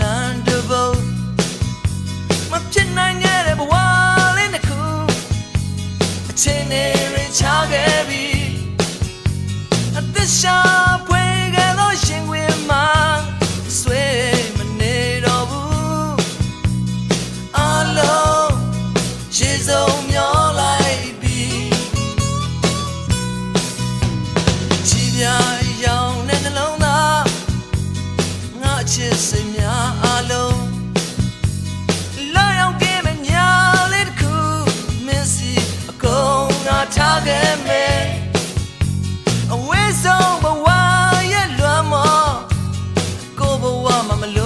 လန်တဘုတ်မဖြစ်နိုင်ခဲ့တဲ့ဘဝလေးတစ်ခုအချင်းနေရချခဲ့ပြီအသက်ရှာဖွေခဲ့သောရှင်ခွင်မှာဆွေမနေတော့ဘူးအလုံးရေစုံမျောလိုက်ပြီချီပြ ချစ်စိတ်များအလုံးလောရောင်ကင်းမညာလေးတစ်ခုမင်းစီအကုန်ငါထားခဲ့မယ်အဝေးဆုံးဘဝရဲ့လွမ်းမောကိုဘဝမှာမလို့